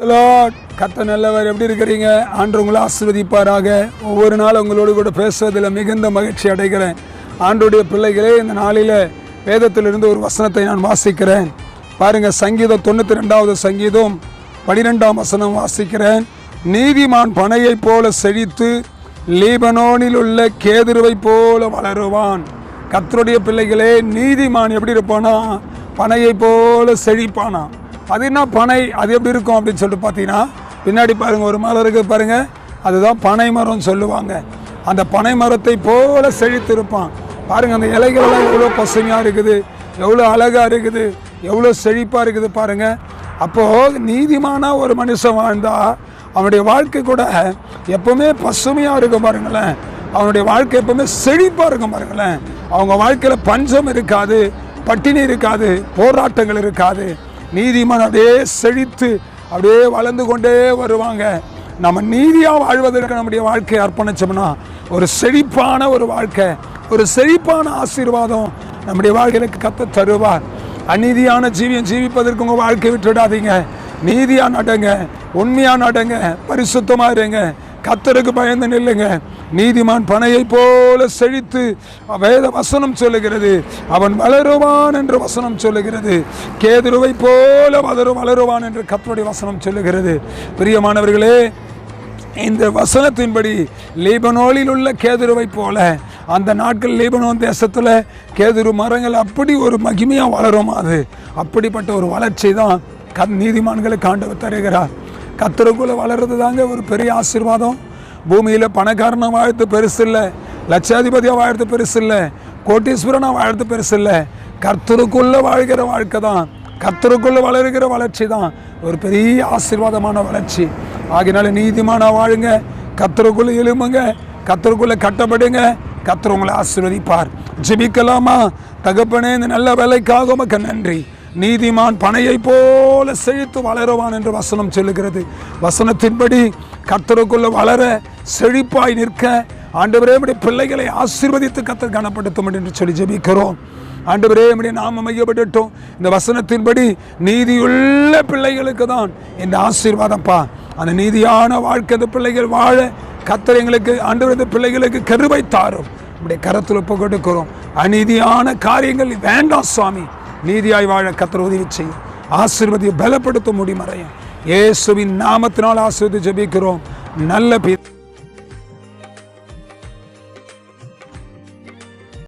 Lord கத்த நல்லவர் எப்படி இருக்கிறீங்க? ஆண்டு உங்களை ஆசீர்வதிப்பாராக. ஒவ்வொரு நாளும் உங்களோடு கூட பேசுவதில் மிகுந்த மகிழ்ச்சி அடைகிறேன். ஆண்டுடைய பிள்ளைகளே இந்த நாளில் வேதத்திலிருந்து ஒரு வசனத்தை நான் வாசிக்கிறேன். பாருங்க சங்கீதம் தொண்ணூற்றி ரெண்டாவது சங்கீதம் பனிரெண்டாம் வசனம் வாசிக்கிறேன். நீதிமான் பனையைப் போல செழித்து லீபனோனில் உள்ள கேதுருவைப் போல வளருவான். கத்தருடைய பிள்ளைகளே நீதிமான் எப்படி இருப்பானா? பனையைப் போல செழிப்பானா? அது என்ன பனை? அது எப்படி இருக்கும் அப்படின்னு சொல்லிட்டு பார்த்தீங்கன்னா பின்னாடி பாருங்க ஒரு மரம் இருக்குது பாருங்க. அதுதான் பனை மரம்னு சொல்லுவாங்க. அந்த பனை மரத்தை போல செழித்து இருப்பான் பாருங்க அந்த இலைகள் எல்லாம் எவ்வளோ பசுமையாக இருக்குது எவ்வளோ அழகாக இருக்குது எவ்வளோ செழிப்பாக இருக்குது பாருங்க. அப்போது நீதிமான ஒரு மனுஷன் வாழ்ந்தால் அவனுடைய வாழ்க்கை கூட எப்பவுமே பசுமையாக இருக்கும் பாருங்களேன். அவனுடைய வாழ்க்கை எப்பவுமே செழிப்பாக இருக்கும் பாருங்களேன். அவங்க வாழ்க்கையில் பஞ்சம் இருக்காது பட்டினி இருக்காது போராட்டங்கள் இருக்காது. நீதிமான் அப்படியே செழித்து அப்படியே வளர்ந்து கொண்டே வருவாங்க. நம்ம நீதியாக வாழ்வதற்கு நம்முடைய வாழ்க்கையை அர்ப்பணிச்சோம்னா ஒரு செழிப்பான ஒரு வாழ்க்கை ஒரு செழிப்பான ஆசீர்வாதம் நம்முடைய வாழ்க்கைக்கு கத்த தருவார். அநீதியான ஜீவியம் ஜீவிப்பதற்கு உங்கள் வாழ்க்கை விட்டுவிடாதீங்க நீதியாக நடங்க உண்மையாக நடங்க பரிசுத்தமாக இருங்க. கத்தருக்கு பயந்து நில்லுங்க. நீதிமான் பனையை போல செழித்து வேத வசனம் சொல்லுகிறது. அவன் வளருவான் என்று வசனம் சொல்லுகிறது. கேதுருவை போல வளரு வளருவான் என்று கத்தருடைய வசனம் சொல்லுகிறது. பிரியமானவர்களே இந்த வசனத்தின்படி லீபனோலில் உள்ள கேதுருவை போல அந்த நாட்கள் லீபனோன் தேசத்தில் கேதுரு மரங்கள் அப்படி ஒரு மகிமையாக வளரும் அது. அப்படிப்பட்ட ஒரு வளர்ச்சி தான் கத் நீதிமான்களுக்கு ஆண்டவர் தருகிறார். கத்தருக்குள்ளே வளர்றது தாங்க ஒரு பெரிய ஆசீர்வாதம். பூமியில் பணக்காரனாக வாழ்த்து பெருசு இல்லை லட்சாதிபதியாக வாழ்த்து பெருசு இல்லை கோட்டீஸ்வரனாக வாழ்த்து பெருசு இல்லை கர்த்தருக்குள்ளே வாழ்கிற வாழ்க்கை தான். கர்த்தருக்குள்ளே வளருகிற வளர்ச்சி தான். ஒரு பெரிய ஆசீர்வாதமான வளர்ச்சி. ஆகினால நீதிமானாக வாழுங்க. கத்தருக்குள்ளே எழும்புங்க. கத்தருக்குள்ளே கட்டப்படுங்க. கத்தர் உங்களை ஆசீர்வதிப்பார். ஜெபிக்கலாமா? தகப்பனே இந்த நல்ல வேலைக்காக உமக்கு நன்றி. நீதிமான் பனையைப் போல செழித்து வளருவான் என்று வசனம் சொல்லுகிறது. வசனத்தின்படி கர்த்தருக்குள்ள வளர செழிப்பாய் நிற்க ஆண்டவரே நம்முடைய பிள்ளைகளை ஆசீர்வதித்து கத்தர் கனப்படுத்தும் என்று சொல்லி ஜெபிக்கிறோம். ஆண்டவரே நம்முடைய நாம் மையப்பட்டுட்டோம் இந்த வசனத்தின்படி நீதியுள்ள பிள்ளைகளுக்கு தான் இந்த ஆசீர்வாதம்ப்பா அந்த நீதியான வாழ்க்கை அந்த பிள்ளைகள் வாழ கத்தர் எங்களுக்கு ஆண்டவர் இந்த பிள்ளைகளுக்கு கருவை தாரும். நம்முடைய கரத்தில் ஒப்பு கொடுக்கிறோம். அநீதியான காரியங்கள் வேண்டாம் சுவாமி. நீதியாய் வாழ கத்தர் உதவி செய்யும். ஆசீர்வதியை பலப்படுத்த முடியும் இயேசுவின் நாமத்தினால் ஆசீர்வதி ஜெபிக்கிறோம். நல்ல பி